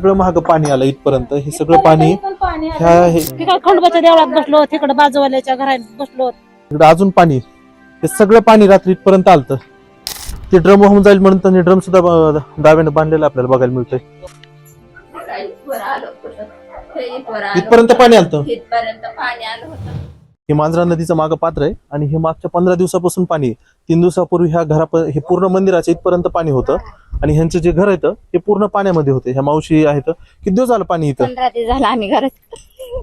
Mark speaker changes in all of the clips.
Speaker 1: सगळं महाग पाणी आलं इथपर्यंत. हे सगळं पाणी ह्या हे
Speaker 2: तिकडे खंडोबाच्या देवळात बसलो तिकडे बाजूवाल्याच्या घरात बसलो.
Speaker 1: इकडं अजून पाणी. हे सगळं पाणी रात्री इथपर्यंत आलत. ते ड्रम वाहून जाईल म्हणून त्यांनी ड्रम सुद्धा ब- दाव्याने बांधलेलं आपल्याला बघायला मिळतंय. इथपर्यंत पाणी आलतं.
Speaker 3: इथपर्यंत पाणी आलं होतं.
Speaker 1: हे मांजरा नदीचं मागं पात्र आहे आणि हे मागच्या पंधरा दिवसापासून पाणी आहे. तीन दिवसापूर्वी ह्या घरा हे पूर्ण मंदिराच्या इथपर्यंत पाणी होतं. आणि ह्यांचं जे घर आहे ते पूर्ण पाण्यामध्ये होते. ह्या मावशी आहेत किती दिवस झालं पाणी इथं?
Speaker 3: पंधरा दिवस झाला आम्ही घरात.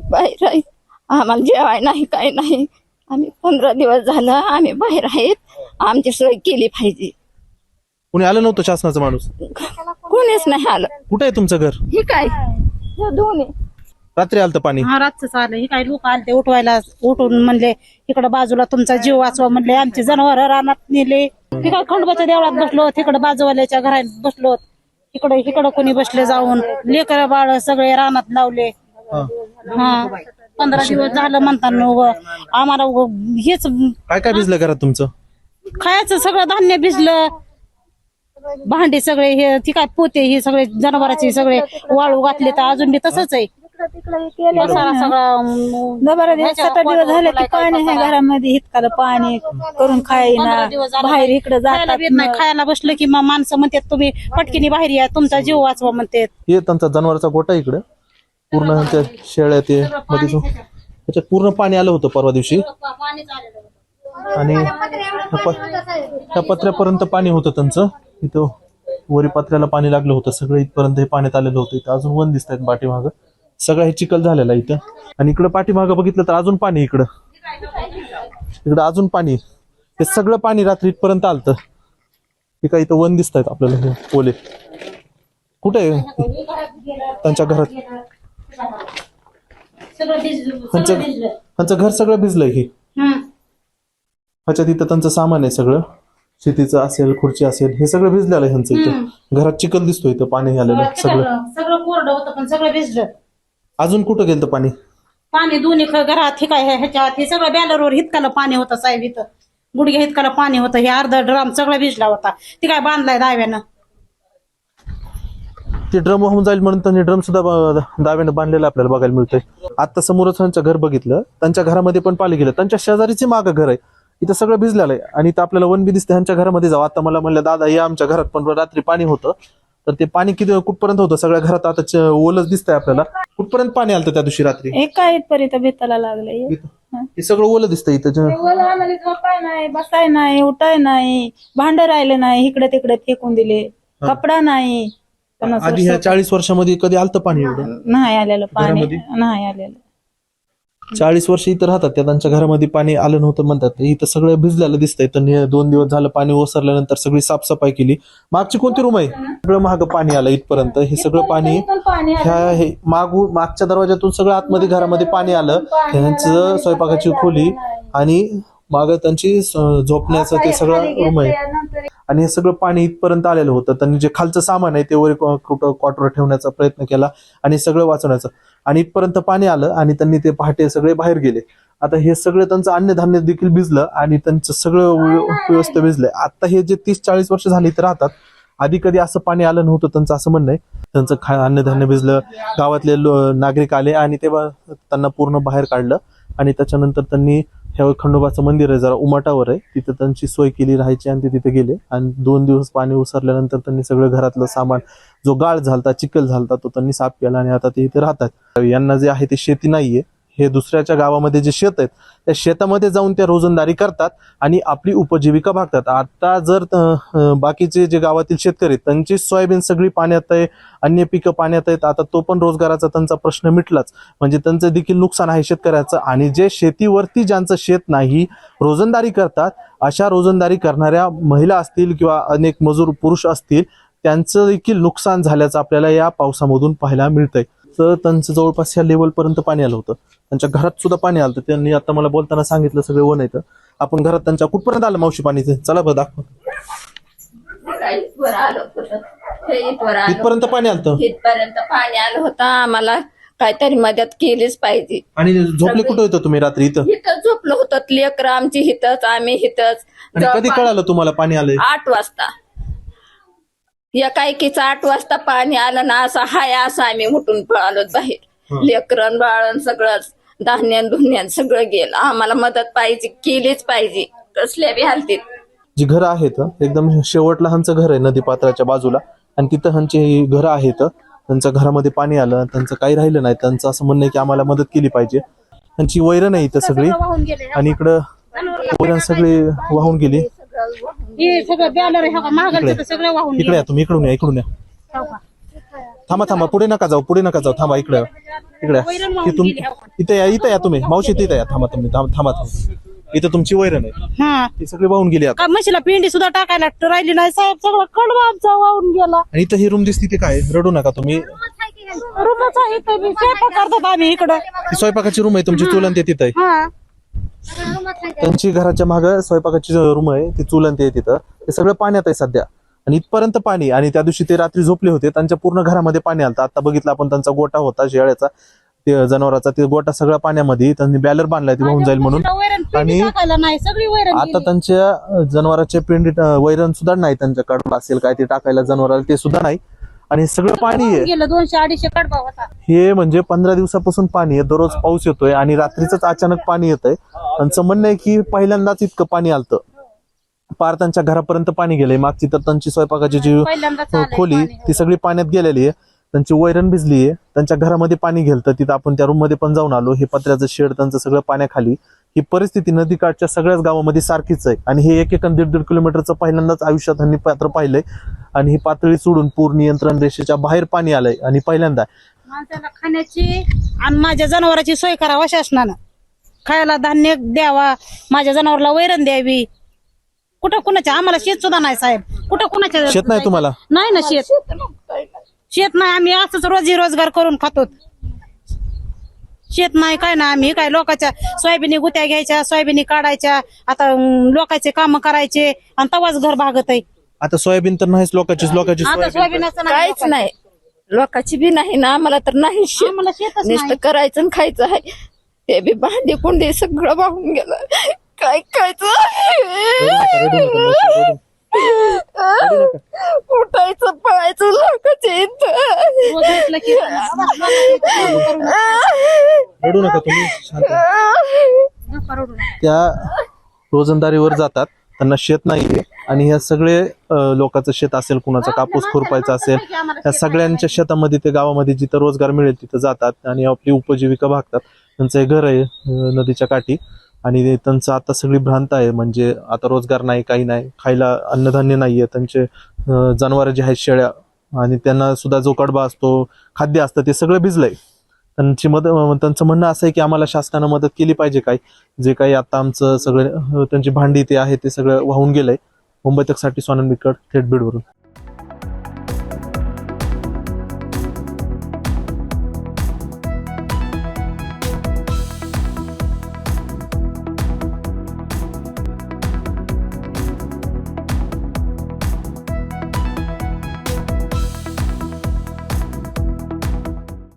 Speaker 3: बाहेर आहे. आम्हाला जेवाय नाही काय नाही. आम्ही पंधरा दिवस झालं आम्ही बाहेर आहेत. आमची सोय केली पाहिजे.
Speaker 1: कुणी आलं नव्हतं शासनाचा माणूस?
Speaker 3: कोणीच नाही आलं.
Speaker 1: कुठे आहे तुमचं घर?
Speaker 3: हे काय? हे दोन्ही.
Speaker 1: रात्री आलतं पाणी.
Speaker 2: हा रातच आलं हे काही लोक आले ते उठवायला उठून म्हणले इकडे बाजूला तुमचा जीव वाचवा म्हणले आमचे जनावर रानात नेले. तिकडे खंडोबाच्या देवळात बसलो तिकडे बाजूवाल्याच्या घरात बसलो इकडे इकडं कोणी बसले जाऊन लेकर बाळ सगळे रानात लावले. हा. पंधरा दिवस झालं म्हणताना उगं आम्हाला उगं हेच
Speaker 1: काय काय भिजलं घरात तुमचं?
Speaker 2: खायचं सगळं धान्य भिजलं. भांडे सगळे हे ती काय पोते हे सगळे जनावराचे सगळे वाळू घातले तर अजून बी तसंच आहे. सगळा अं,
Speaker 4: दिवस दिवस झाले की पाणी आहे घरामध्ये हितकाला पाणी करून खायना
Speaker 2: पंधरा दिवस झाले.
Speaker 4: बाहेर इकडे
Speaker 2: खायला
Speaker 4: जातात
Speaker 2: नाही खायला बसलं की मग माणसं म्हणतात तुम्ही पटकीने बाहेर या तुमचा जीव वाचवा म्हणतात.
Speaker 1: हे त्यांचा जनावरचा गोटा इकडे. पूर्ण त्यांच्या शेळ्या ते मध्ये जो- त्याच्यात पूर्ण पाणी आलं होतं परवा दिवशी. आणि ह्या प- ह्या पत्र्यापर्यंत पाणी होतं त्यांचं. इथं वरी पत्र्याला पाणी लागलं होतं सगळं इथपर्यंत हे पाण्यात आलेलं होतं. इथं अजून वन दिसत आहेत पाठीमागं. सगळं हे चिखल झालेलं आहे इथं. आणि इकडं पाठीमागं बघितलं तर अजून पाणी इकडं. इकडं अजून पाणी हे सगळं पाणी रात्री इथपर्यंत आलतं. हे काय इथं वन दिसत आहेत आपल्याला हे पोले कुठे आहे? त्यांच्या घरात. त्यांचं घर सगळं भिजलंय हे. ह्याच्यात इथं त्यांचं सामान आहे सगळं. शेतीचं असेल खुर्ची असेल हे सगळं भिजलेलं आहे ह्यांचं इथं. घरात चिखल दिसतो इथं पाणी आलेलं सगळं
Speaker 2: सगळं कोरडं होतं पण सगळं भिजलं.
Speaker 1: अजून कुठं गेलं पाणी?
Speaker 2: पाणी दोन्ही घरात हे काय ह्याच्यात हे सगळं बॅलरवर हितकाला पाणी होतं साहेब इथं. गुडघ्या हितकाला पाणी होतं. हे अर्धा ड्रम सगळं भिजला होता. ते काय बांधलाय दाव्यानं?
Speaker 1: ते ड्रम वाहून जाईल म्हणून त्यांनी ड्रम सुद्धा ब- दाव्यानं बांधलेलं आपल्याला बघायला मिळतंय. आता समोरच त्यांचं घर बघितलं. त्यांच्या घरामध्ये पण पाणी गेलं. त्यांच्या शेजारीचे मागं घर आहे. इथं सगळं भिजलेलं आहे. आणि इथं आपल्याला वन बी दिसते ह्यांच्या घरामध्ये जाऊ. आता मला म्हणलं दादा या आमच्या घरात पण रात्री पाणी होतं. तर ते पाणी किती कुठपर्यंत होतं? सगळ्या घरात आता च- ओलच दिसतंय आपल्याला. कुठपर्यंत पाणी आलं त्या दिवशी रात्री?
Speaker 4: एका इथपर्यंत भेटायला लागले
Speaker 1: इथं. हे. सगळं ओलं दिसतंय इथं ज-
Speaker 4: झोपाय नाही बसाय नाही उठाय नाही भांड राहिले नाही इकडे तिकडे फेकून दिले कपडा नाही. पन्नास
Speaker 1: आधी ह्या
Speaker 4: वर्ष
Speaker 1: चाळीस वर्षामध्ये कधी आलतं पाणी एवढं?
Speaker 4: नाही आलेलं पाणी
Speaker 1: घरामध्ये?
Speaker 4: नाही आलेलं.
Speaker 1: चाळीस वर्ष इथं राहतात. त्या त्यांच्या घरामध्ये पाणी आलं नव्हतं म्हणतात. इथं सगळं भिजलेलं दिसतंय. तर दोन दिवस झालं पाणी ओसरल्यानंतर सगळी साफसफाई केली. मागची कोणती रूम आहे? सगळं महाग पाणी आलं इथपर्यंत. हे सगळं पाणी ह्या हे मागू मागच्या दरवाजातून सगळं आतमध्ये घरामध्ये पाणी आलं. त्यांचं स्वयंपाकाची खोली आणि माग त्यांची झोपण्याचं ते सगळं रूम आहे. आणि हे सगळं पाणी इथपर्यंत आलेलं होतं. त्यांनी जे खालचं सामान आहे ते वर कुठं क्वार्टर ठेवण्याचा प्रयत्न केला आणि सगळं वाचवण्याचं. आणि इथपर्यंत पाणी आलं आणि त्यांनी ते पहाटे सगळे बाहेर गेले. आता हे सगळं त्यांचं अन्नधान्य देखील भिजलं आणि त्यांचं सगळं व्यवस्था भिजलंय. आता हे जे तीस चाळीस वर्ष झाली ते राहतात आधी कधी असं पाणी आलं नव्हतं त्यांचं असं म्हणणं आहे. त्यांचं खा अन्नधान्य भिजलं गावातले लो- नागरिक आले आणि ते त्यांना पूर्ण बाहेर काढलं आणि त्याच्यानंतर त्यांनी ह्या खंडोबाचं मंदिर आहे जरा उमाटावर आहे. तिथं त्यांची सोय केली राहायची आणि ते तिथे गेले. आणि दोन दिवस पाणी उसरल्यानंतर त्यांनी सगळं घरातलं सामान जो गाळ झालता चिखल झालता तो त्यांनी साफ केला आणि आता ते इथे राहतात. यांना जे आहे ते शेती नाहीये. हे दुसऱ्याच्या गावामध्ये जे शेत आहेत त्या शेतामध्ये जाऊन त्या रोजंदारी करतात आणि आपली उपजीविका भागतात. आता जर बाकीचे जे गावातील शेतकरी त्यांची सोयाबीन सगळी पाण्यात आहे अन्य पिकं पाण्यात आहेत आता तो पण रोजगाराचा त्यांचा प्रश्न मिटलाच. म्हणजे त्यांचं देखील नुकसान आहे शेतकऱ्याचं आणि जे शेतीवरती ज्यांचं शेत नाही रोजंदारी करतात. अशा रोजंदारी करणाऱ्या महिला असतील किंवा अनेक मजूर पुरुष असतील त्यांचं देखील नुकसान झाल्याचं आपल्याला या पावसामधून पाहायला मिळतंय. तर त्यांचं जवळपास ह्या लेवल पर्यंत पाणी आलं होतं. त्यांच्या घरात सुद्धा पाणी आलं होतं. त्यांनी आता मला बोलताना सांगितलं सगळे वन येतं आपण घरात त्यांच्या कुठपर्यंत आलं मावशी पाणी ते? चला बरं दाखव.
Speaker 3: आलं होतं. आलं
Speaker 1: इथपर्यंत पाणी आलं
Speaker 3: इथपर्यंत पाणी आलं होतं. आम्हाला काहीतरी मदत केलीच पाहिजे.
Speaker 1: आणि झोपले कुठं होतं तुम्ही रात्री इथं?
Speaker 3: इथं झोपलो होतं. लेकरं आमची हिथच आम्ही हिथच
Speaker 1: आणि कधी कळालं तुम्हाला पाणी आलंय?
Speaker 3: आठ वाजता. एकाएकीचं आठ वाजता पाणी आलं ना असं हाय असं आम्ही उठून पळालो बाहेर. लेकरन बाळण सगळं धान्यान धुन्यान सगळं गेलं. आम्हाला मदत पाहिजे केलीच पाहिजे. कसल्या बी हालतीत.
Speaker 1: जी घरं आहेत एकदम शेवटला ह्यांचं घर आहे नदी पात्राच्या बाजूला. आणि तिथं ह्यांची घरं आहेत त्यांच्या घरामध्ये पाणी आलं त्यांचं काही राहिलं नाही त्यांचं असं म्हणणं आहे की आम्हाला मदत केली पाहिजे. त्यांची वैरण आहे इथं सगळी आणि इकडं वैरण सगळी वाहून गेली.
Speaker 2: हे सगळं बॅलर आहे हो महागाचं सगळं वाहून
Speaker 1: इकडे या तुम्ही इकडून या इकडून या. थांबा थांबा पुढे नका जाऊ पुढे नका जाऊ थांबा इकडे. इकडे इथे या इथे या तुम्ही. मावशी तिथे या. थांबा तुम्ही थांबा थांबा. इथं तुमची वैरण आहे.
Speaker 2: हा.
Speaker 1: ती सगळी वाहून गेली आता.
Speaker 2: का म्हशीला पिंडी सुद्धा टाकायला राहिली नाही? साहेब सगळं कडवा आमचा वाहून गेला.
Speaker 1: आणि इथं ही रूम दिसते ती काय रडू नका तुम्ही.
Speaker 2: इथं बी. स्वयंपाक करतात आम्ही इकडं.
Speaker 1: ती स्वयंपाकाची रूम आहे तुमची चुलन ते तिथं आहे.
Speaker 2: हा.
Speaker 1: त्यांची घराच्या मागे स्वयंपाकाची रूम आहे ती चुलन ते आहे तिथं. ते सगळं पाण्यात आहे सध्या. आणि इथपर्यंत पाणी आणि त्या दिवशी ते रात्री झोपले होते त्यांच्या पूर्ण घरामध्ये पाणी आलं आता बघितलं आपण त्यांचा गोटा होता शेळ्याचा ते जनावराचा ते गोटा सगळा पाण्यामध्ये त्यांनी बॅलर बांधलाय ते वाहून जाईल म्हणून.
Speaker 2: पिंडी
Speaker 1: आणि आता त्यांच्या जनावराच्या पिंडीत अं, वैरण सुद्धा नाही त्यांच्याकडे असेल काय ते टाकायला जनावराला ते सुद्धा नाही. आणि सगळं पाणी आहे.
Speaker 2: गेलं दोनशे अडीचशे कडबा होता
Speaker 1: हे म्हणजे पंधरा दिवसापासून पाणी आहे दररोज पाऊस येतोय आणि रात्रीच अचानक पाणी येतंय. त्यांचं म्हणणं आहे की पहिल्यांदाच इतकं पाणी आलतं. पार त्यांच्या घरापर्यंत पाणी गेलंय. मागची तर त्यांची स्वयंपाकाची जी
Speaker 2: पहिल्यांदाच
Speaker 1: अ,
Speaker 2: आलंय
Speaker 1: खोली
Speaker 2: पाणी.
Speaker 1: ती सगळी पाण्यात गेलेली आहे. त्यांची वैरण भिजली आहे. त्यांच्या घरामध्ये पाणी गेलतं. तिथं आपण त्या रूममध्ये पण जाऊन आलो. हे पत्र्याचं शेड त्यांचं सगळं पाण्याखाली. ही परिस्थिती नदीकाठच्या सगळ्याच गावामध्ये सारखीच आहे. आणि हे एक एक आणि दीड दीड किलोमीटरचं पहिल्यांदाच आयुष्यात त्यांनी पात्र पाहिलंय. आणि ही पातळी सोडून पूर नियंत्रण रेषेच्या बाहेर पाणी आलंय. आणि पहिल्यांदा
Speaker 2: माणसाला खाण्याची आणि माझ्या जनावराची सोय करावा शासनानं. खायला धान्य द्यावा. माझ्या जनावराला वैरण द्यावी. कुठं कुणाच्या आम्हाला शेत सुद्धा नाही साहेब. कुठं कुणाच्या
Speaker 1: शेत नाही तुम्हाला?
Speaker 2: नाही ना शेत. शेत नाही. आम्ही असंच रोजी रोजगार करून खातो. शेत नाही काय ना आम्ही. काय लोकांच्या सोयाबीनी गुत्या घ्यायच्या सोयाबीनी काढायच्या. आता अं, लोकांचे काम करायचे. आणि तवाच घर भागत आहे
Speaker 1: आता सोयाबीन तर नाहीच लोकांचीच लोकांची
Speaker 2: आता
Speaker 1: सोयाबीन
Speaker 3: काहीच नाही. लोकांची बी नाही ना आम्हाला तर नाही शेत.
Speaker 2: आम्हाला शेतच
Speaker 3: नुसतं
Speaker 2: नाही
Speaker 3: करायचं आणि खायचं आहे. ते बी भांडी कुंडी सगळं वाहून गेलं. काय खायचं उठायचं पळायचं लोकांच्या
Speaker 2: रोज उठलं की
Speaker 1: रडू नका तुम्ही शांत. त्या रोजंदारीवर जातात त्यांना शेत नाहीये. आणि ह्या सगळे लोकांचं शेत असेल कुणाचा कापूस खुरपायचा असेल त्या सगळ्यांच्या शेतामध्ये ते गावामध्ये जिथं रोजगार मिळेल तिथं जातात आणि आपली उपजीविका भागतात. त्यांचं हे घर आहे नदीच्या काठी आणि त्यांचं आता सगळी भ्रांत आहे. म्हणजे आता रोजगार नाही काही नाही खायला अन्नधान्य नाहीये. त्यांचे जनावर जे आहेत शेळ्या आणि त्यांना सुद्धा जो कडबा असतो खाद्य असतं ते सगळं भिजलंय. त्यांची मदत त्यांचं म्हणणं असं आहे की आम्हाला शासनानं मदत केली पाहिजे काय जे काही आता आमचं सगळं त्यांची भांडी ते आहे ते सगळं वाहून गेलंय. मुंबई तकसाठी सोनन बिकट थेट बीडवरून